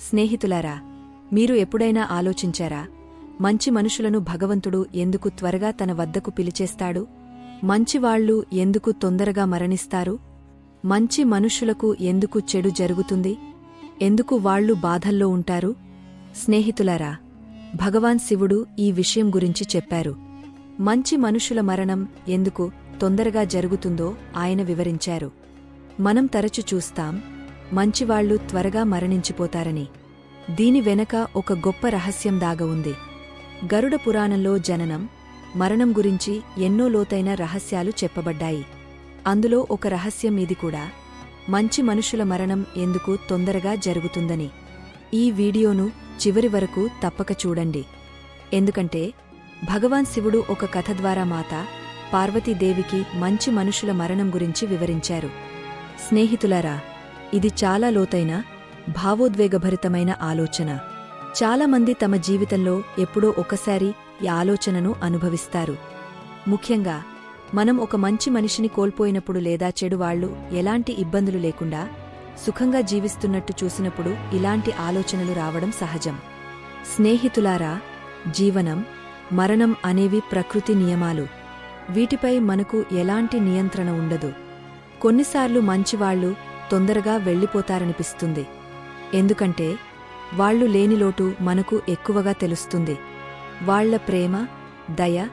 స్నేహితులారా మీరు ఎప్పుడైనా ఆలోచించారా మంచి మనుషులను భగవంతుడు ఎందుకు త్వరగా తన వద్దకు పిలిచేస్తాడు? మంచివాళ్ళు ఎందుకు తొందరగా మరణిస్తారు? మంచి మనుషులకు ఎందుకు చెడు జరుగుతుంది? ఎందుకు వాళ్ళు బాధల్లో ఉంటారు? స్నేహితులారా భగవాన్ శివుడు ఈ విషయం గురించి చెప్పారు. మంచి మనుషుల మరణం ఎందుకు తొందరగా జరుగుతుందో ఆయన వివరించారు. మనం తరచు చూస్తాం మంచివాళ్ళు త్వరగా మరణించిపోతారని. దీని వెనక ఒక గొప్ప రహస్యం దాగ ఉంది. గరుడ పురాణంలో జననం మరణం గురించి ఎన్నో లోతైన రహస్యాలు చెప్పబడ్డాయి. అందులో ఒక రహస్యం ఇది కూడా. మంచి మనుషుల మరణం ఎందుకు తొందరగా జరుగుతుందని. ఈ వీడియోను చివరి వరకు తప్పక చూడండి. ఎందుకంటే భగవాన్ శివుడు ఒక కథ ద్వారా మాత పార్వతీదేవికి మంచి మనుషుల మరణం గురించి వివరించారు. స్నేహితులారా ఇది చాలా లోతైన భావోద్వేగభరితమైన ఆలోచన. చాలామంది తమ జీవితంలో ఎప్పుడో ఒకసారి ఈ ఆలోచనను అనుభవిస్తారు. ముఖ్యంగా మనం ఒక మంచి మనిషిని కోల్పోయినప్పుడు లేదా చెడువాళ్ళు ఎలాంటి ఇబ్బందులు లేకుండా సుఖంగా జీవిస్తున్నట్టు చూసినప్పుడు ఇలాంటి ఆలోచనలు రావడం సహజం. స్నేహితులారా జీవనం మరణం అనేవి ప్రకృతి నియమాలు. వీటిపై మనకు ఎలాంటి నియంత్రణ ఉండదు. కొన్నిసార్లు మంచివాళ్ళు తొందరగా వెళ్ళిపోతారనిపిస్తుంది. ఎందుకంటే వాళ్ళు లేనిలోటు మనకు ఎక్కువగా తెలుస్తుంది. వాళ్ళ ప్రేమ దయ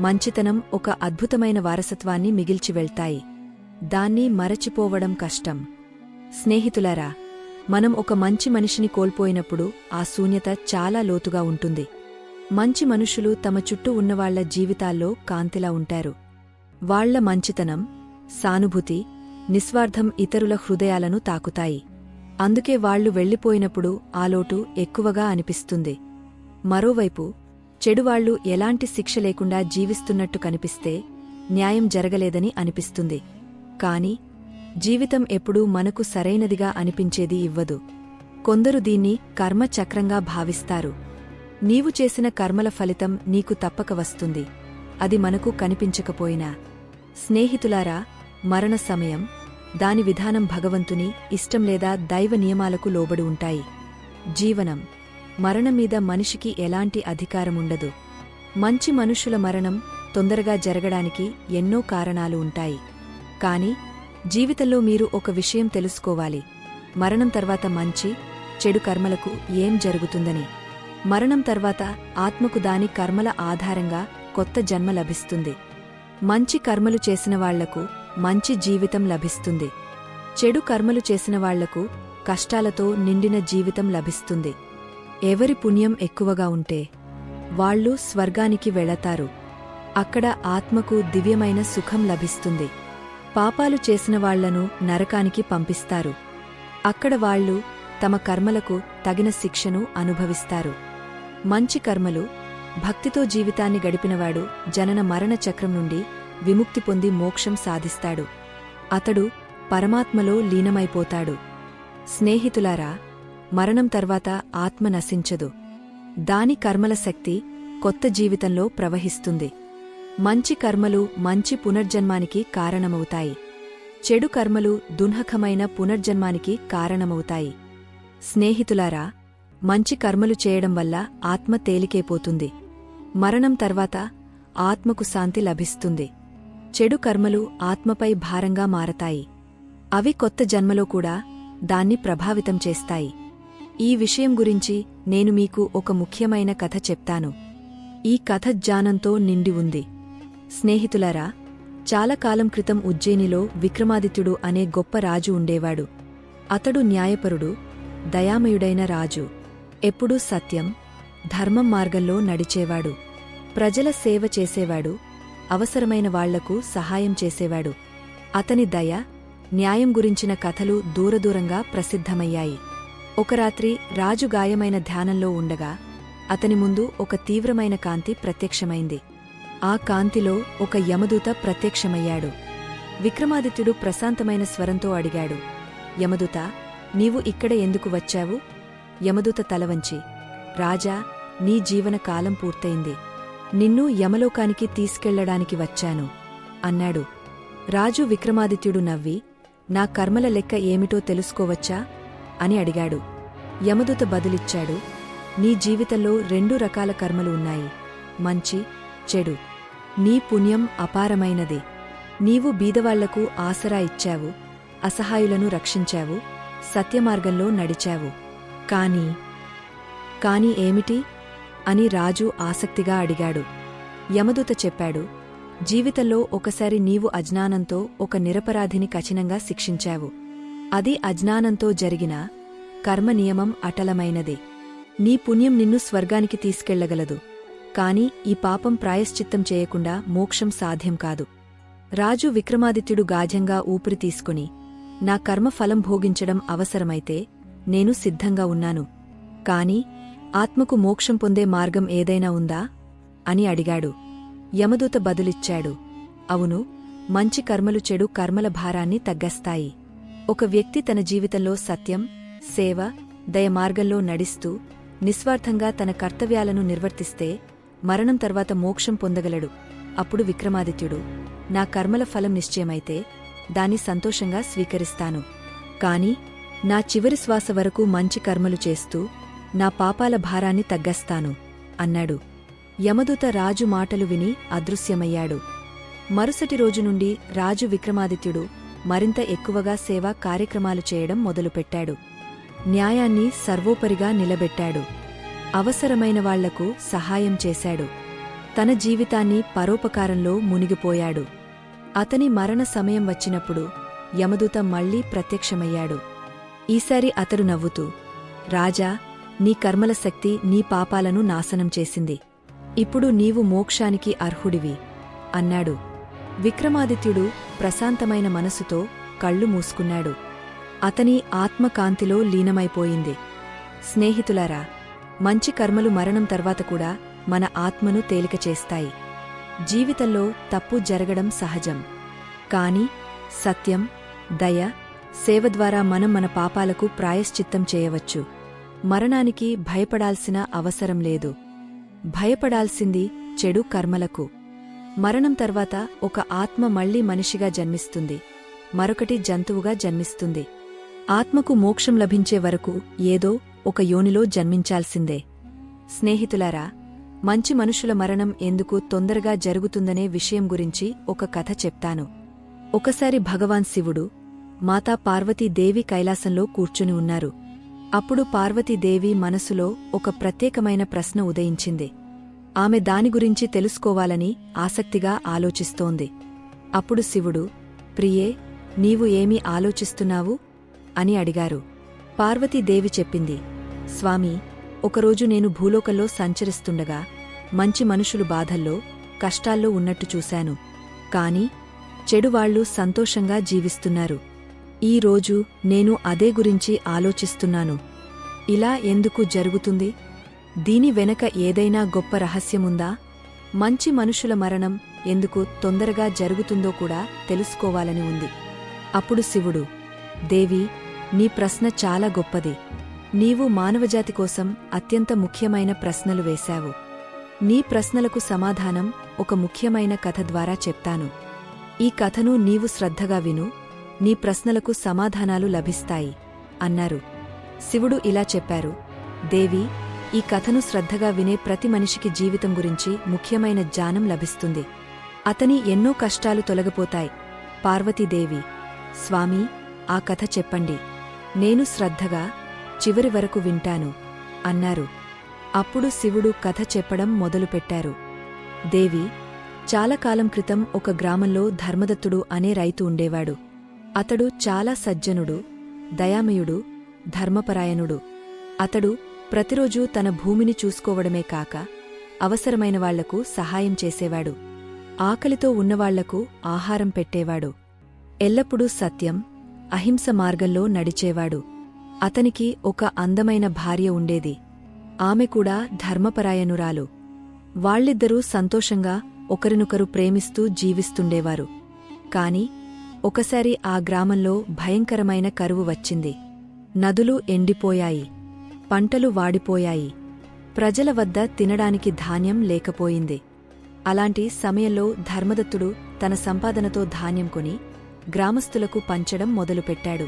మంచితనం ఒక అద్భుతమైన వారసత్వాన్ని మిగిల్చి వెళ్తాయి. దాన్ని మరచిపోవడం కష్టం. స్నేహితులారా మనం ఒక మంచి మనిషిని కోల్పోయినప్పుడు ఆ శూన్యత చాలా లోతుగా ఉంటుంది. మంచి మనుషులు తమ చుట్టూ ఉన్నవాళ్ళ జీవితాల్లో కాంతిలా ఉంటారు. వాళ్ళ మంచితనం సానుభూతి నిస్వార్థం ఇతరుల హృదయాలను తాకుతాయి. అందుకే వాళ్ళు వెళ్ళిపోయినప్పుడు ఆ లోటు ఎక్కువగా అనిపిస్తుంది. మరోవైపు చెడువాళ్ళు ఎలాంటి శిక్ష లేకుండా జీవిస్తున్నట్టు కనిపిస్తే న్యాయం జరగలేదని అనిపిస్తుంది. కాని జీవితం ఎప్పుడూ మనకు సరైనదిగా అనిపించేది ఇవ్వదు. కొందరు దీన్ని కర్మచక్రంగా భావిస్తారు. నీవు చేసిన కర్మల ఫలితం నీకు తప్పక వస్తుంది. అది మనకు కనిపించకపోయినా. స్నేహితులారా మరణ సమయం దాని విధానం భగవంతుని ఇష్టం లేదా దైవ నియమాలకు లోబడి ఉంటాయి. జీవనం. మరణం మీద మనిషికి ఎలాంటి అధికారముండదు. మంచి మనుషుల మరణం తొందరగా జరగడానికి ఎన్నో కారణాలు ఉంటాయి. కాని జీవితంలో మీరు ఒక విషయం తెలుసుకోవాలి. మరణం తర్వాత మంచి చెడు కర్మలకు ఏం జరుగుతుందని. మరణం తర్వాత ఆత్మకు దాని కర్మల ఆధారంగా కొత్త జన్మ లభిస్తుంది. మంచి కర్మలు చేసిన వాళ్ళకు మంచి జీవితం లభిస్తుంది. చెడు కర్మలు చేసిన వాళ్ళకు కష్టాలతో నిండిన జీవితం లభిస్తుంది. ఎవరి పుణ్యం ఎక్కువగా ఉంటే వాళ్ళు స్వర్గానికి వెళతారు. అక్కడ ఆత్మకు దివ్యమైన సుఖం లభిస్తుంది. పాపాలు చేసిన వాళ్ళను నరకానికి పంపిస్తారు. అక్కడ వాళ్ళు తమ కర్మలకు తగిన శిక్షను అనుభవిస్తారు. మంచి కర్మలు భక్తితో జీవితాన్ని గడిపినవాడు జనన మరణ చక్రం నుండి విముక్తి పొంది మోక్షం సాధిస్తాడు. అతడు పరమాత్మలో లీనమైపోతాడు. స్నేహితులారా మరణం తర్వాత ఆత్మ నశించదు. దాని కర్మల శక్తి కొత్త జీవితంలో ప్రవహిస్తుంది. మంచి కర్మలు మంచి పునర్జన్మానికి కారణమవుతాయి. చెడు కర్మలు దున్హకమైన పునర్జన్మానికి కారణమవుతాయి. స్నేహితులారా మంచి కర్మలు చేయడం వల్ల ఆత్మ తేలికైపోతుంది మరణం తర్వాత ఆత్మకు శాంతి లభిస్తుంది. చెడు కర్మలు ఆత్మపై భారంగా మారతాయి. అవి కొత్త జన్మలో కూడా దాన్ని ప్రభావితం చేస్తాయి. ఈ విషయం గురించి నేను మీకు ఒక ముఖ్యమైన కథ చెప్తాను. ఈ కథ జ్ఞానంతో నిండి ఉంది. స్నేహితులారా చాలా కాలం క్రితం ఉజ్జయినిలో విక్రమాదిత్యుడు అనే గొప్ప రాజు ఉండేవాడు. అతడు న్యాయపరుడు దయామయుడైన రాజు. ఎప్పుడూ సత్యం ధర్మం మార్గంలో నడిచేవాడు. ప్రజల సేవ చేసేవాడు. అవసరమైన వాళ్ళకు సహాయం చేసేవాడు. అతని దయ న్యాయం గురించిన కథలు దూరదూరంగా ప్రసిద్ధమయ్యాయి. ఒక రాత్రి రాజు గాయమైన ధ్యానంలో ఉండగా అతని ముందు ఒక తీవ్రమైన కాంతి ప్రత్యక్షమైంది. ఆ కాంతిలో ఒక యమదూత ప్రత్యక్షమయ్యాడు. విక్రమాదిత్యుడు ప్రశాంతమైన స్వరంతో అడిగాడు యమదూత నీవు ఇక్కడ ఎందుకు వచ్చావు? యమదూత తలవంచి రాజా నీ జీవన కాలం పూర్తయింది. నిన్ను యమలోకానికి తీసుకెళ్ళడానికి వచ్చాను. అన్నాడు. రాజు విక్రమాదిత్యుడు నవ్వి నా కర్మల లెక్క ఏమిటో తెలుసుకోవచ్చా? అని అడిగాడు. యమదూత బదులిచ్చాడు. నీ జీవితంలో రెండు రకాల కర్మలు ఉన్నాయి. మంచి చెడు. నీ పుణ్యం అపారమైనది. నీవు బీదవాళ్ళకు ఆసరా ఇచ్చావు అసహాయులను రక్షించావు సత్యమార్గంలో నడిచావు. కాని కాని ఏమిటి? అని రాజు ఆసక్తిగా అడిగాడు. యమదూత చెప్పాడు జీవితంలో ఒకసారి నీవు అజ్ఞానంతో ఒక నిరపరాధిని కఠినంగా శిక్షించావు. అది అజ్ఞానంతో జరిగిన కర్మ నియమం అటలమైనది. నీ పుణ్యం నిన్ను స్వర్గానికి తీసుకెళ్ళగలదు. కాని ఈ పాపం ప్రాయశ్చిత్తం చేయకుండా మోక్షం సాధ్యం కాదు. రాజు విక్రమాదిత్యుడు గాఢంగా ఊపిరి తీసుకుని నా కర్మఫలం భోగించడం అవసరమైతే నేను సిద్ధంగా ఉన్నాను. కాని ఆత్మకు మోక్షం పొందే మార్గం ఏదైనా ఉందా? అని అడిగాడు. యమదూత బదులిచ్చాడు. అవును మంచి కర్మలు చెడు కర్మల భారాన్ని తగ్గస్తాయి. ఒక వ్యక్తి తన జీవితంలో సత్యం సేవ దయ మార్గంలో నడిస్తూ నిస్వార్థంగా తన కర్తవ్యాలను నిర్వర్తిస్తే మరణం తర్వాత మోక్షం పొందగలడు. అప్పుడు విక్రమాదిత్యుడు నా కర్మల ఫలం నిశ్చయమైతే దాన్ని సంతోషంగా స్వీకరిస్తాను. కాని నా చివరి శ్వాస వరకు మంచి కర్మలు చేస్తూ నా పాపాల భారాన్ని తగ్గస్తాను అన్నాడు. యమదూత రాజు మాటలు విని అదృశ్యమయ్యాడు. మరుసటి రోజు నుండి రాజు విక్రమాదిత్యుడు మరింత ఎక్కువగా సేవా కార్యక్రమాలు చేయడం మొదలుపెట్టాడు. న్యాయాన్ని సర్వోపరిగా నిలబెట్టాడు. అవసరమైన వాళ్ళకు సహాయం చేశాడు. తన జీవితాన్ని పరోపకారంలో మునిగిపోయాడు. అతని మరణ సమయం వచ్చినప్పుడు యమదూత మళ్ళీ ప్రత్యక్షమయ్యాడు. ఈసారి అతడు నవ్వుతూ రాజా నీ కర్మల శక్తి నీ పాపాలను నాశనం చేసింది. ఇప్పుడు నీవు మోక్షానికి అర్హుడివి అన్నాడు. విక్రమాదిత్యుడు ప్రశాంతమైన మనసుతో కళ్ళు మూసుకున్నాడు. అతని ఆత్మకాంతిలో లీనమైపోయింది. స్నేహితులారా మంచి కర్మలు మరణం తర్వాత కూడా మన ఆత్మను తేలిక చేస్తాయి. జీవితంలో తప్పు జరగడం సహజం. కాని సత్యం దయ సేవ ద్వారా మనం మన పాపాలకు ప్రాయశ్చిత్తం చేయవచ్చు. మరణానికి భయపడాల్సిన అవసరం లేదు. భయపడాల్సింది చెడు కర్మలకు. మరణం తర్వాత ఒక ఆత్మ మళ్ళీ మనిషిగా జన్మిస్తుంది. మరొకటి జంతువుగా జన్మిస్తుంది. ఆత్మకు మోక్షం లభించే వరకు ఏదో ఒక యోనిలో జన్మించాల్సిందే. స్నేహితులారా మంచి మనుషుల మరణం ఎందుకు తొందరగా జరుగుతుందనే విషయం గురించి ఒక కథ చెప్తాను. ఒకసారి భగవాన్ శివుడు మాతా పార్వతీదేవి కైలాసంలో కూర్చుని ఉన్నారు. అప్పుడు పార్వతీదేవి మనసులో ఒక ప్రత్యేకమైన ప్రశ్న ఉదయించింది. ఆమె దాని గురించి తెలుసుకోవాలని ఆసక్తిగా ఆలోచిస్తోంది. అప్పుడు శివుడు ప్రియే నీవు ఏమి ఆలోచిస్తున్నావు? అని అడిగారు. పార్వతీదేవి చెప్పింది స్వామి ఒకరోజు నేను భూలోకంలో సంచరిస్తుండగా మంచి మనుషులు బాధల్లో కష్టాల్లో ఉన్నట్టు చూశాను. కాని చెడువాళ్ళు సంతోషంగా జీవిస్తున్నారు. ఈ రోజు నేను అదే గురించి ఆలోచిస్తున్నాను. ఇలా ఎందుకు జరుగుతుంది? దీని వెనక ఏదైనా గొప్ప రహస్యముందా? మంచి మనుషుల మరణం ఎందుకు తొందరగా జరుగుతుందో కూడా తెలుసుకోవాలని ఉంది. అప్పుడు శివుడు దేవి నీ ప్రశ్న చాలా గొప్పది. నీవు మానవజాతి కోసం అత్యంత ముఖ్యమైన ప్రశ్నలు వేశావు. నీ ప్రశ్నలకు సమాధానం ఒక ముఖ్యమైన కథ ద్వారా చెప్తాను. ఈ కథను నీవు శ్రద్ధగా విను. నీ ప్రశ్నలకు సమాధానాలు లభిస్తాయి అన్నారు. శివుడు ఇలా చెప్పారు. దేవి ఈ కథను శ్రద్ధగా వినే ప్రతి మనిషికి జీవితం గురించి ముఖ్యమైన జ్ఞానం లభిస్తుంది. అతని ఎన్నో కష్టాలు తొలగిపోతాయి. పార్వతీదేవి స్వామీ ఆ కథ చెప్పండి. నేను శ్రద్ధగా చివరి వరకు వింటాను అన్నారు. అప్పుడు శివుడు కథ చెప్పడం మొదలుపెట్టారు. దేవి చాలా కాలం క్రితం ఒక గ్రామంలో ధర్మదత్తుడు అనే రైతు ఉండేవాడు. అతడు చాలా సజ్జనుడు దయామయుడు ధర్మపరాయణుడు. అతడు ప్రతిరోజూ తన భూమిని చూసుకోవడమే కాక అవసరమైన వాళ్ళకు సహాయం చేసేవాడు. ఆకలితో ఉన్నవాళ్ళకు ఆహారం పెట్టేవాడు. ఎల్లప్పుడూ సత్యం అహింస మార్గంలో నడిచేవాడు. అతనికి ఒక అందమైన భార్య ఉండేది. ఆమె కూడా ధర్మపరాయణురాలు. వాళ్ళిద్దరూ సంతోషంగా ఒకరినొకరు ప్రేమిస్తూ జీవిస్తుండేవారు. కాని ఒకసారి ఆ గ్రామంలో భయంకరమైన కరువు వచ్చింది. నదులు ఎండిపోయాయి. పంటలు వాడిపోయాయి. ప్రజల వద్ద తినడానికి ధాన్యం లేకపోయింది. అలాంటి సమయంలో ధర్మదత్తుడు తన సంపాదనతో ధాన్యం కొని గ్రామస్తులకు పంచడం మొదలుపెట్టాడు.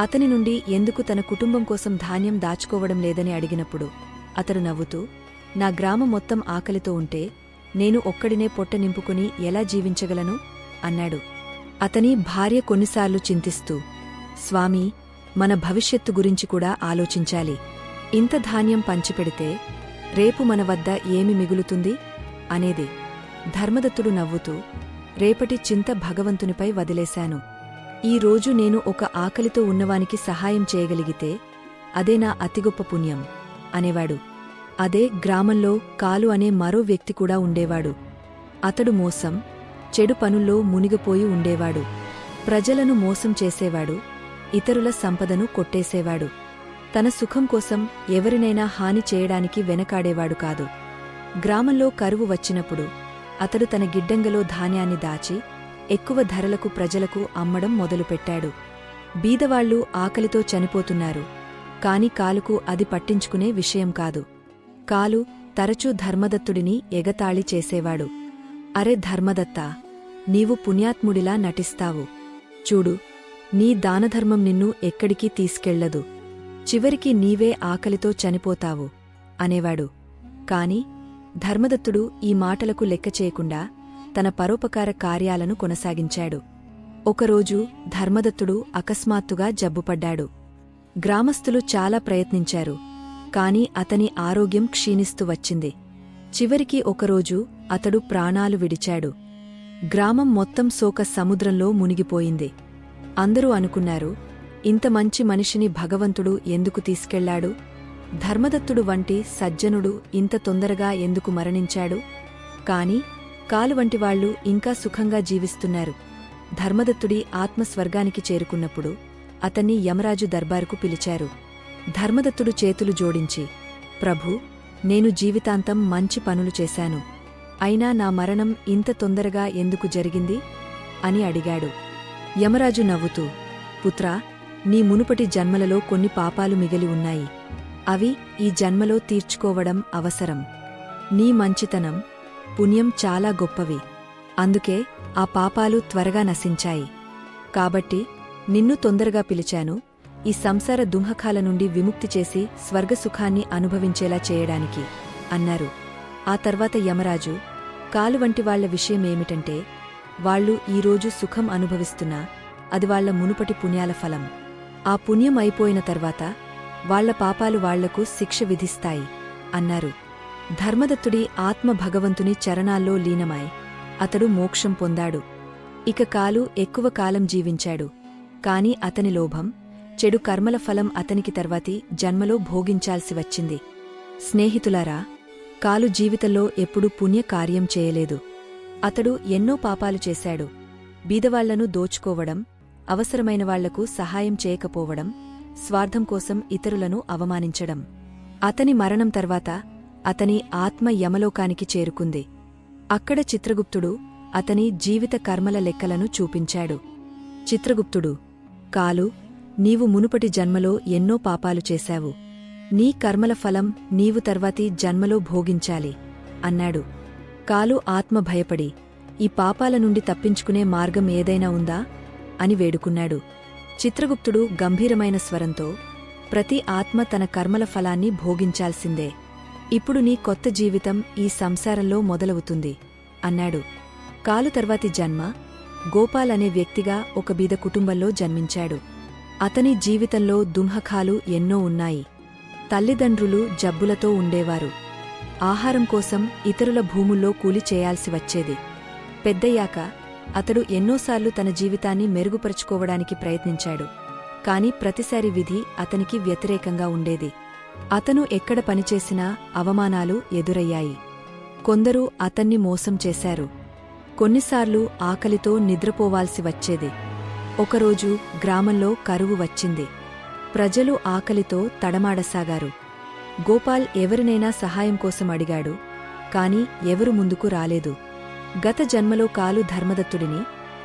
అతని నుండి ఎందుకు తన కుటుంబం కోసం ధాన్యం దాచుకోవడం లేదని అడిగినప్పుడు అతడు నవ్వుతూ నా గ్రామం మొత్తం ఆకలితో ఉంటే నేను ఒక్కడినే పొట్ట నింపుకుని ఎలా జీవించగలను అన్నాడు. అతని భార్య కొన్నిసార్లు చింతిస్తూ స్వామీ మన భవిష్యత్తు గురించి కూడా ఆలోచించాలి. ఇంత ధాన్యం పంచిపెడితే రేపు మన వద్ద ఏమి మిగులుతుంది? అనేది ధర్మదత్తుడు నవ్వుతూ రేపటి చింత భగవంతునిపై వదిలేశాను. ఈ రోజు నేను ఒక ఆకలితో ఉన్నవానికి సహాయం చేయగలిగితే అదే నా అతిగొప్ప పుణ్యం అనేవాడు. అదే గ్రామంలో కాలు అనే మరో వ్యక్తి కూడా ఉండేవాడు. అతడు మోసం చెడు పనుల్లో మునిగిపోయి ఉండేవాడు. ప్రజలను మోసం చేసేవాడు. ఇతరుల సంపదను కొట్టేసేవాడు. తన సుఖం కోసం ఎవరినైనా హాని చేయడానికి వెనకాడేవాడు కాదు. గ్రామంలో కరువు వచ్చినప్పుడు అతడు తన గిడ్డంగలో ధాన్యాన్ని దాచి ఎక్కువ ధరలకు ప్రజలకు అమ్మడం మొదలుపెట్టాడు. బీదవాళ్ళు ఆకలితో చనిపోతున్నారు. కాని కాలుకు అది పట్టించుకునే విషయం కాదు. కాలు తరచూ ధర్మదత్తుడిని ఎగతాళి చేసేవాడు. అరే ధర్మదత్తా! నీవు పుణ్యాత్ముడిలా నటిస్తావు. చూడు నీ దానధర్మం నిన్ను ఎక్కడికీ తీసుకెళ్ళదు. చివరికి నీవే ఆకలితో చనిపోతావు అనేవాడు. కాని ధర్మదత్తుడు ఈ మాటలకు లెక్క చేయకుండా తన పరోపకార కార్యాలను కొనసాగించాడు. ఒకరోజు ధర్మదత్తుడు అకస్మాత్తుగా జబ్బుపడ్డాడు. గ్రామస్థులు చాలా ప్రయత్నించారు కాని అతని ఆరోగ్యం క్షీణిస్తూ వచ్చింది. చివరికి ఒకరోజు అతడు ప్రాణాలు విడిచాడు. గ్రామం మొత్తం శోక సముద్రంలో మునిగిపోయింది. అందరూ అనుకున్నారు ఇంత మంచి మనిషిని భగవంతుడు ఎందుకు తీసుకెళ్ళాడు? ధర్మదత్తుడు వంటి సజ్జనుడు ఇంత తొందరగా ఎందుకు మరణించాడు? కాని కాలు వంటి ఇంకా సుఖంగా జీవిస్తున్నారు. ధర్మదత్తుడి ఆత్మస్వర్గానికి చేరుకున్నప్పుడు అతన్ని యమరాజు దర్బారుకు పిలిచారు. ధర్మదత్తుడు చేతులు జోడించి ప్రభూ నేను జీవితాంతం మంచి పనులు చేశాను. అయినా నా మరణం ఇంత తొందరగా ఎందుకు జరిగింది? అని అడిగాడు. యమరాజు నవ్వుతూ పుత్రా నీ మునుపటి జన్మలలో కొన్ని పాపాలు మిగిలి ఉన్నాయి. అవి ఈ జన్మలో తీర్చుకోవడం అవసరం. నీ మంచితనం పుణ్యం చాలా గొప్పవి. అందుకే ఆ పాపాలు త్వరగా నశించాయి. కాబట్టి నిన్ను తొందరగా పిలిచాను. ఈ సంసార దుంహకాల నుండి విముక్తి చేసి స్వర్గసుఖాన్ని అనుభవించేలా చేయడానికి అన్నారు. ఆ తర్వాత యమరాజు కాలు వంటి వాళ్ళ విషయమేమిటంటే వాళ్ళు ఈరోజు సుఖం అనుభవిస్తున్నా అది వాళ్ళ మునుపటి పుణ్యాల ఫలం. ఆ పుణ్యం అయిపోయిన తర్వాత వాళ్ళ పాపాలు వాళ్ళకు శిక్ష విధిస్తాయి అన్నారు. ధర్మదత్తుడి ఆత్మ భగవంతుని చరణాల్లో లీనమాయ్. అతడు మోక్షం పొందాడు. ఇక కాలు ఎక్కువ కాలం జీవించాడు. కాని అతని లోభం చెడు కర్మల ఫలం అతనికి తర్వాతి జన్మలో భోగించాల్సి వచ్చింది. స్నేహితులారా కాలు జీవితంలో ఎప్పుడూ పుణ్యకార్యం చేయలేదు. అతడు ఎన్నో పాపాలు చేశాడు. బీదవాళ్ళను దోచుకోవడం అవసరమైన వాళ్ళకు సహాయం చేయకపోవడం స్వార్థం కోసం ఇతరులను అవమానించడం. అతని మరణం తర్వాత అతని ఆత్మ యమలోకానికి చేరుకుంది. అక్కడ చిత్రగుప్తుడు అతని జీవిత కర్మల లెక్కలను చూపించాడు. చిత్రగుప్తుడు కాలు నీవు మునుపటి జన్మలో ఎన్నో పాపాలు చేశావు. నీ కర్మల ఫలం నీవు తర్వాతి జన్మలో భోగించాలి అన్నాడు. కాలు ఆత్మ భయపడి ఈ పాపాల నుండి తప్పించుకునే మార్గం ఏదైనా ఉందా? అని వేడుకున్నాడు. చిత్రగుప్తుడు గంభీరమైన స్వరంతో ప్రతి ఆత్మ తన కర్మల ఫలాన్ని భోగించాల్సిందే. ఇప్పుడు నీ కొత్త జీవితం ఈ సంసారంలో మొదలవుతుంది అన్నాడు. కాలు తర్వాతి జన్మ గోపాల్ అనే వ్యక్తిగా ఒక బీద కుటుంబంలో జన్మించాడు. అతని జీవితంలో దుంహకాలు ఎన్నో ఉన్నాయి. తల్లిదండ్రులు జబ్బులతో ఉండేవారు. ఆహారం కోసం ఇతరుల భూముల్లో కూలి చేయాల్సి వచ్చేది. పెద్దయ్యాక అతడు ఎన్నోసార్లు తన జీవితాన్ని మెరుగుపరుచుకోవడానికి ప్రయత్నించాడు. కాని ప్రతిసారి విధి అతనికి వ్యతిరేకంగా ఉండేది. అతను ఎక్కడ పనిచేసినా అవమానాలు ఎదురయ్యాయి. కొందరు అతన్ని మోసం చేశారు. కొన్నిసార్లు ఆకలితో నిద్రపోవాల్సి వచ్చేది. ఒకరోజు గ్రామంలో కరువు వచ్చింది. ప్రజలు ఆకలితో తడమాడసాగారు. గోపాల్ ఎవరినైనా సహాయం కోసం అడిగాడు కాని ఎవరు ముందుకు రాలేదు. గత జన్మలో కాలు ధర్మదత్తుడిని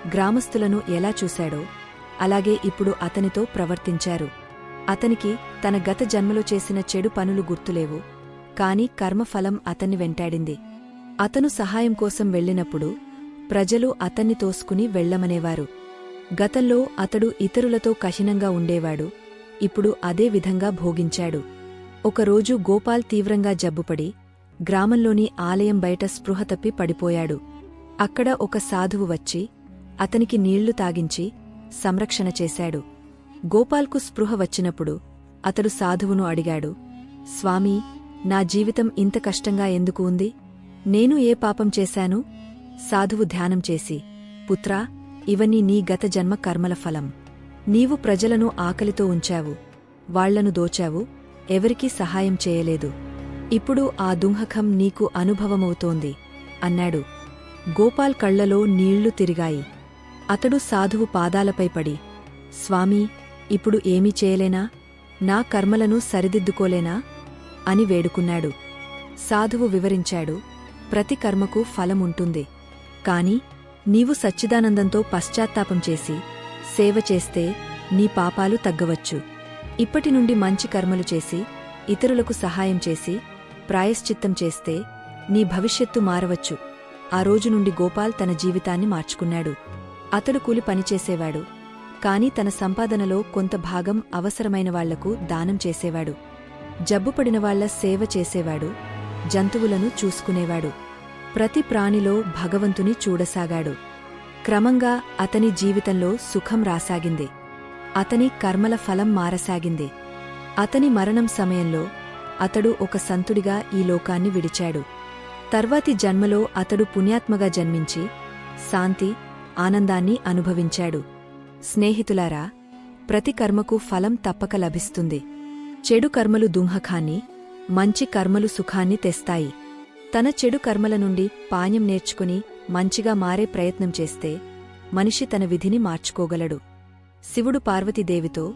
గ్రామస్థులను ఎలా చూశాడో అలాగే ఇప్పుడు అతనితో ప్రవర్తించారు. అతనికి తన గత జన్మలో చేసిన చెడు పనులు గుర్తులేవు కాని కర్మఫలం అతన్ని వెంటాడింది. అతను సహాయం కోసం వెళ్ళినప్పుడు ప్రజలు అతన్ని తోసుకుని వెళ్ళమనేవారు గతంలో అతడు ఇతరులతో కఠినంగా ఉండేవాడు ఇప్పుడు అదే విధంగా భోగించాడు. ఒకరోజు గోపాల్ తీవ్రంగా జబ్బుపడి గ్రామంలోని ఆలయం బయట స్పృహ తప్పి పడిపోయాడు. అక్కడ ఒక సాధువు వచ్చి అతనికి నీళ్ళు తాగించి సంరక్షణ చేశాడు. గోపాల్కు స్పృహ వచ్చినప్పుడు అతడు సాధువును అడిగాడు స్వామీ నా జీవితం ఇంత కష్టంగా ఎందుకు ఉంది? నేను ఏ పాపం చేశాను? సాధువు ధ్యానం చేసి పుత్రా ఇవన్నీ నీ గత జన్మ కర్మల ఫలం. నీవు ప్రజలను ఆకలితో ఉంచావు వాళ్ళను దోచావు ఎవరికీ సహాయం చేయలేదు. ఇప్పుడు ఆ దుంహకం నీకు అనుభవమవుతోంది అన్నాడు. గోపాల్ కళ్ళలో నీళ్ళు తిరిగాయి. అతడు సాధువు పాదాలపై పడి స్వామీ ఇప్పుడు ఏమీ చేయలేనా? నా కర్మలను సరిదిద్దుకోలేనా? అని వేడుకున్నాడు. సాధువు వివరించాడు ప్రతి కర్మకు ఫలముంటుంది. కాని నీవు సచ్చిదానందంతో పశ్చాత్తాపం చేసి సేవ చేస్తే నీ పాపాలు తగ్గవచ్చు. ఇప్పటి నుండి మంచి కర్మలు చేసి ఇతరులకు సహాయం చేసి ప్రాయశ్చిత్తం చేస్తే నీ భవిష్యత్తు మారవచ్చు. ఆ రోజు నుండి గోపాల్ తన జీవితాన్ని మార్చుకున్నాడు. అతడు కూలి పనిచేసేవాడు. కాని తన సంపాదనలో కొంత భాగం అవసరమైన వాళ్ళకు దానం చేసేవాడు. జబ్బుపడిన వాళ్ళ సేవ చేసేవాడు. జంతువులను చూసుకునేవాడు. ప్రతి ప్రాణిలో భగవంతుని చూడసాగాడు. క్రమంగా అతని జీవితంలో సుఖం రాసాగింది. అతని కర్మల ఫలం మారసాగింది. అతని మరణం సమయంలో అతడు ఒక సంతుడిగా ఈ లోకాన్ని విడిచాడు. తర్వాతి జన్మలో అతడు పుణ్యాత్మగా జన్మించి శాంతి ఆనందాన్ని అనుభవించాడు. స్నేహితులారా ప్రతి కర్మకు ఫలం తప్పక లభిస్తుంది. చెడు కర్మలు దుంహకాన్ని మంచి కర్మలు సుఖాన్ని తెస్తాయి. తన చెడు కర్మల నుండి పాణ్యం నేర్చుకుని మంచిగా మారే ప్రయత్నం చేస్తే మనిషి తన విధిని మార్చుకోగలడు. శివుడు పార్వతీదేవితో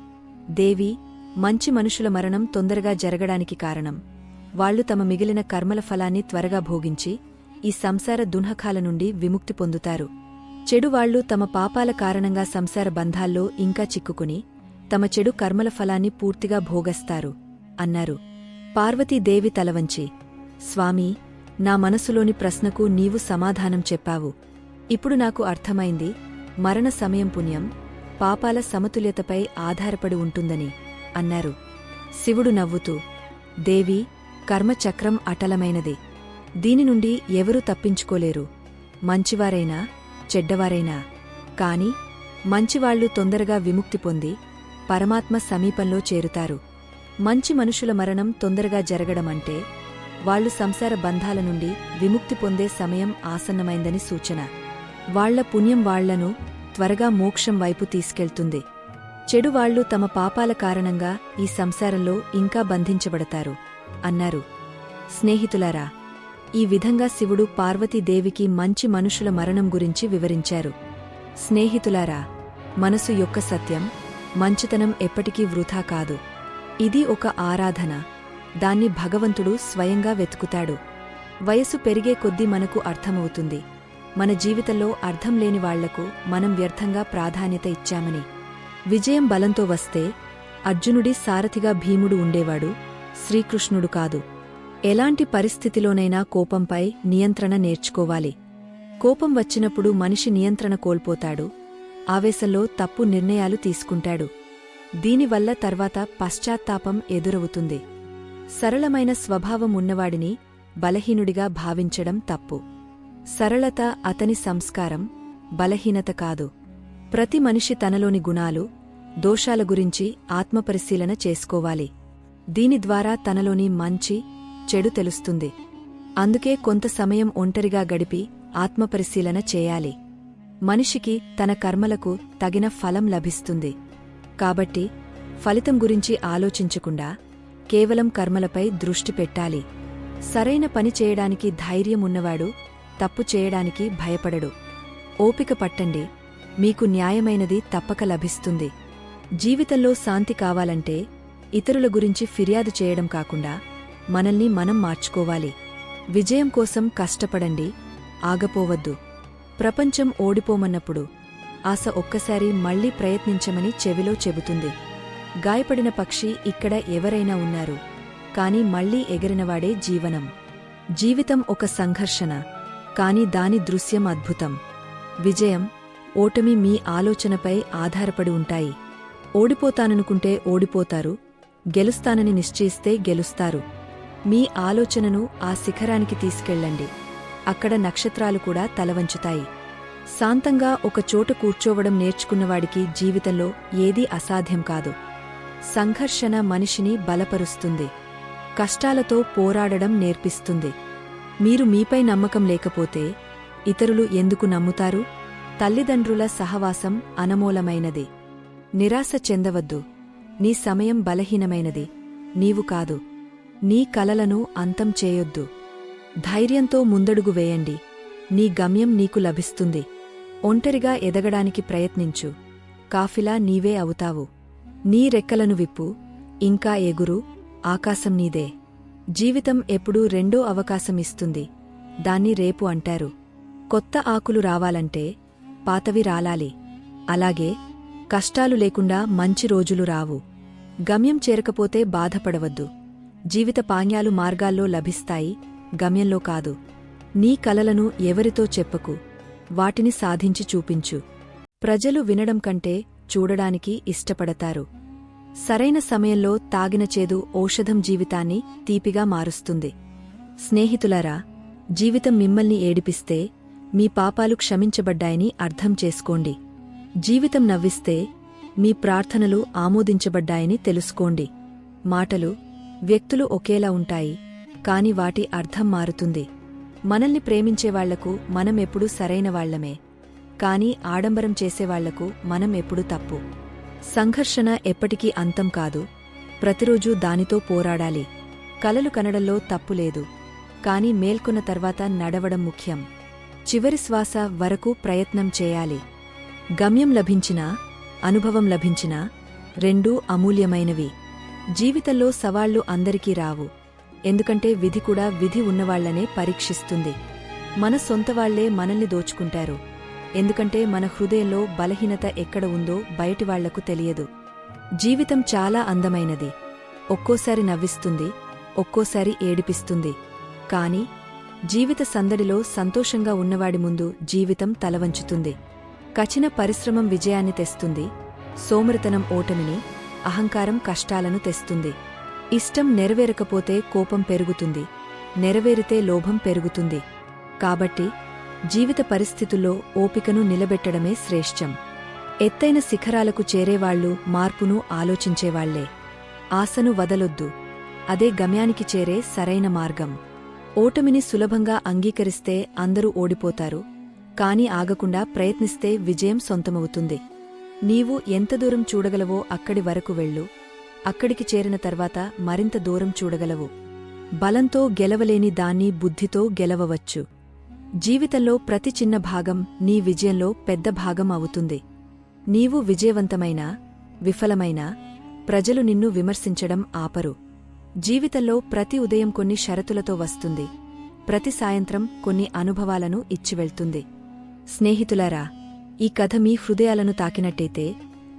దేవి మంచి మనుషుల మరణం తొందరగా జరగడానికి కారణం. వాళ్ళు తమ మిగిలిన కర్మల ఫలాన్ని త్వరగా భోగించి ఈ సంసార దున్హకాల నుండి విముక్తి పొందుతారు. చెడువాళ్ళు తమ పాపాల కారణంగా సంసార బంధాల్లో ఇంకా చిక్కుకుని తమ చెడు కర్మల ఫలాన్ని పూర్తిగా భోగస్తారు అన్నారు. పార్వతీదేవి తలవంచి స్వామీ నా మనసులోని ప్రశ్నకు నీవు సమాధానం చెప్పావు. ఇప్పుడు నాకు అర్థమైంది మరణ సమయం పుణ్యం పాపాల సమతుల్యతపై ఆధారపడి ఉంటుందని అన్నారు. శివుడు నవ్వుతూ దేవి కర్మచక్రం అటలమైనది. దీని నుండి ఎవరూ తప్పించుకోలేరు. మంచివారైనా చెడ్డవారైనా. కాని మంచివాళ్ళు తొందరగా విముక్తి పొంది పరమాత్మ సమీపంలో చేరుతారు. మంచి మనుషుల మరణం తొందరగా జరగడమంటే వాళ్ళు సంసార బంధాల నుండి విముక్తి పొందే సమయం ఆసన్నమైందని సూచన. వాళ్ళ పుణ్యం వాళ్ళను త్వరగా మోక్షం వైపు తీసుకెళ్తుంది. చెడువాళ్ళు తమ పాపాల కారణంగా ఈ సంసారంలో ఇంకా బంధించబడతారు అన్నారు. స్నేహితులారా ఈ విధంగా శివుడు పార్వతీదేవికి మంచి మనుషుల మరణం గురించి వివరించారు. స్నేహితులారా మనసు యొక్క సత్యం మంచితనం ఎప్పటికీ వృథా కాదు. ఇది ఒక ఆరాధన. దాన్ని భగవంతుడు స్వయంగా వెతుకుతాడు. వయసు పెరిగే కొద్దీ మనకు అర్థమవుతుంది. మన జీవితంలో అర్థం లేని వాళ్ళకు మనం వ్యర్థంగా ప్రాధాన్యత ఇచ్చామని. విజయం బలంతో వస్తే అర్జునుడి సారథిగా భీముడు ఉండేవాడు శ్రీకృష్ణుడు కాదు. ఎలాంటి పరిస్థితిలోనైనా కోపంపై నియంత్రణ నేర్చుకోవాలి. కోపం వచ్చినప్పుడు మనిషి నియంత్రణ కోల్పోతాడు ఆవేశంలో తప్పు నిర్ణయాలు తీసుకుంటాడు. దీనివల్ల తర్వాత పశ్చాత్తాపం ఎదురవుతుంది. సరళమైన స్వభావం ఉన్నవాడిని బలహీనుడిగా భావించడం తప్పు. సరళత అతని సంస్కారం బలహీనత కాదు. ప్రతి మనిషి తనలోని గుణాలు దోషాల గురించి ఆత్మపరిశీలన చేసుకోవాలి. దీని ద్వారా తనలోని మంచి చెడు తెలుస్తుంది. అందుకే కొంత సమయం ఒంటరిగా గడిపి ఆత్మపరిశీలన చేయాలి. మనిషికి తన కర్మలకు తగిన ఫలం లభిస్తుంది. కాబట్టి ఫలితం గురించి ఆలోచించకుండా కేవలం కర్మలపై దృష్టి పెట్టాలి. సరైన పని చేయడానికి ధైర్యం ఉన్నవాడు తప్పు చేయడానికి భయపడడు. ఓపిక పట్టండి. మీకు న్యాయమైనది తప్పక లభిస్తుంది. జీవితంలో శాంతి కావాలంటే ఇతరుల గురించి ఫిర్యాదు చేయడం కాకుండా మనల్ని మనం మార్చుకోవాలి. విజయం కోసం కష్టపడండి. ఆగపోవద్దు. ప్రపంచం ఓడిపోమన్నప్పుడు ఆశ ఒక్కసారి మళ్ళీ ప్రయత్నించమని చెవిలో చెబుతుంది. గాయపడిన పక్షి ఇక్కడ ఎవరైనా ఉన్నారు. కాని మళ్ళీ ఎగిరినవాడే జీవనం. జీవితం ఒక సంఘర్షణ. కాని దాని దృశ్యం అద్భుతం. విజయం ఓటమి మీ ఆలోచనపై ఆధారపడి ఉంటాయి. ఓడిపోతాననుకుంటే ఓడిపోతారు. గెలుస్తానని నిశ్చయిస్తే గెలుస్తారు. మీ ఆలోచనను ఆ శిఖరానికి తీసుకెళ్ళండి. అక్కడ నక్షత్రాలు కూడా తలవంచుతాయి. శాంతంగా ఒక చోట కూర్చోవడం నేర్చుకున్నవాడికి జీవితంలో ఏదీ అసాధ్యం కాదు. సంఘర్షణ మనిషిని బలపరుస్తుంది. కష్టాలతో పోరాడడం నేర్పిస్తుంది. మీరు మీపై నమ్మకం లేకపోతే ఇతరులు ఎందుకు నమ్ముతారు? తల్లిదండ్రుల సహవాసం అనమూలమైనది. నిరాశ చెందవద్దు. నీ సమయం బలహీనమైనది. నీవు కాదు. నీ కలలను అంతం చేయొద్దు. ధైర్యంతో ముందడుగు వేయండి. నీ గమ్యం నీకు లభిస్తుంది. ఒంటరిగా ఎదగడానికి ప్రయత్నించు. కాఫిలా నీవే అవుతావు. నీ రెక్కలను విప్పు ఇంకా ఎగురు ఆకాశం నీదే. జీవితం ఎప్పుడూ రెండో అవకాశం ఇస్తుంది. దాన్ని రేపు అంటారు. కొత్త ఆకులు రావాలంటే పాతవి రాలాలి. అలాగే కష్టాలు లేకుండా మంచి రోజులు రావు. గమ్యం చేరకపోతే బాధపడవద్దు. జీవిత పాణ్యాలు మార్గాల్లో లభిస్తాయి గమ్యంలో కాదు. నీ కలలను ఎవరితో చెప్పకు. వాటిని సాధించి చూపించు. ప్రజలు వినడం కంటే చూడడానికి ఇష్టపడతారు. సరైన సమయంలో తాగిన చేదు ఔషధం జీవితాన్ని తీపిగా మారుస్తుంది. స్నేహితులారా జీవితం మిమ్మల్ని ఏడిపిస్తే మీ పాపాలు క్షమించబడ్డాయని అర్థం చేసుకోండి. జీవితం నవ్విస్తే మీ ప్రార్థనలు ఆమోదించబడ్డాయని తెలుసుకోండి. మాటలు వ్యక్తులు ఒకేలా ఉంటాయి కాని వాటి అర్థం మారుతుంది. మనల్ని ప్రేమించేవాళ్ళకు మనమెప్పుడూ సరైన వాళ్ళమే. కాని ఆడంబరం చేసేవాళ్ళకు మనం ఎప్పుడూ తప్పు. సంఘర్షణ ఎప్పటికీ అంతం కాదు. ప్రతిరోజూ దానితో పోరాడాలి. కలలు కనడంలో తప్పులేదు కాని మేల్కొన్న తర్వాత నడవడం ముఖ్యం. చివరి శ్వాస వరకు ప్రయత్నం చేయాలి. గమ్యం లభించినా అనుభవం లభించినా రెండూ అమూల్యమైనవి. జీవితంలో సవాళ్ళు అందరికీ రావు. ఎందుకంటే విధి కూడా విధి ఉన్నవాళ్ళనే పరీక్షిస్తుంది. మన సొంతవాళ్ళే మనల్ని దోచుకుంటారు. ఎందుకంటే మన హృదయంలో బలహీనత ఎక్కడ ఉందో బయటివాళ్ళకు తెలియదు. జీవితం చాలా అందమైనది. ఒక్కోసారి నవ్విస్తుంది ఒక్కోసారి ఏడిపిస్తుంది. కాని జీవిత సందడిలో సంతోషంగా ఉన్నవాడి ముందు జీవితం తలవంచుతుంది. కఠిన పరిశ్రమం విజయాన్ని తెస్తుంది. సోమరితనం ఓటమిని అహంకారం కష్టాలను తెస్తుంది. ఇష్టం నెరవేరకపోతే కోపం పెరుగుతుంది. నెరవేరితే లోభం పెరుగుతుంది. కాబట్టి జీవిత పరిస్థితుల్లో ఓపికను నిలబెట్టడమే శ్రేష్టం. ఎత్తైన శిఖరాలకు చేరేవాళ్ళు మార్పును ఆలోచించేవాళ్ళే. ఆశను వదలొద్దు. అదే గమ్యానికి చేరే సరైన మార్గం. ఓటమిని సులభంగా అంగీకరిస్తే అందరూ ఓడిపోతారు. కాని ఆగకుండా ప్రయత్నిస్తే విజయం సొంతమవుతుంది. నీవు ఎంత దూరం చూడగలవో అక్కడి వరకు వెళ్ళు. అక్కడికి చేరిన తర్వాత మరింత దూరం చూడగలవు. బలంతో గెలవలేని దాన్ని బుద్ధితో గెలవవచ్చు. జీవితంలో ప్రతి చిన్న భాగం నీ విజయంలో పెద్ద భాగం అవుతుంది. నీవు విజయవంతమైన విఫలమైనా ప్రజలు నిన్ను విమర్శించడం ఆపరు. జీవితంలో ప్రతి ఉదయం కొన్ని షరతులతో వస్తుంది. ప్రతి సాయంత్రం కొన్ని అనుభవాలను ఇచ్చివెళ్తుంది స్నేహితులారా ఈ కథ మీ హృదయాలను తాకినట్టయితే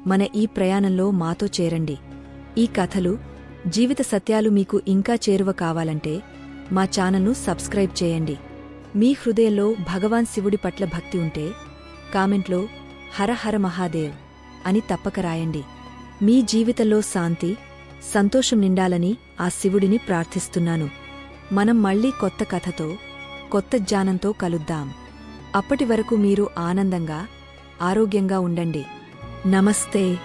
మన ఈ ప్రయాణంలో మాతో చేరండి. ఈ కథలు జీవిత సత్యాలు మీకు ఇంకా చేరువ కావాలంటే మా ఛానల్ను సబ్స్క్రైబ్ చేయండి. మీ హృదయంలో భగవాన్ శివుడి పట్ల భక్తి ఉంటే కామెంట్లో హర హర మహాదేవ్ అని తప్పక రాయండి. మీ జీవితంలో శాంతి సంతోషం నిండాలని ఆ శివుడిని ప్రార్థిస్తున్నాను. మనం మళ్ళీ కొత్త కథతో కొత్త జ్ఞానంతో కలుద్దాం. అప్పటి వరకు మీరు ఆనందంగా ఆరోగ్యంగా ఉండండి. నమస్తే.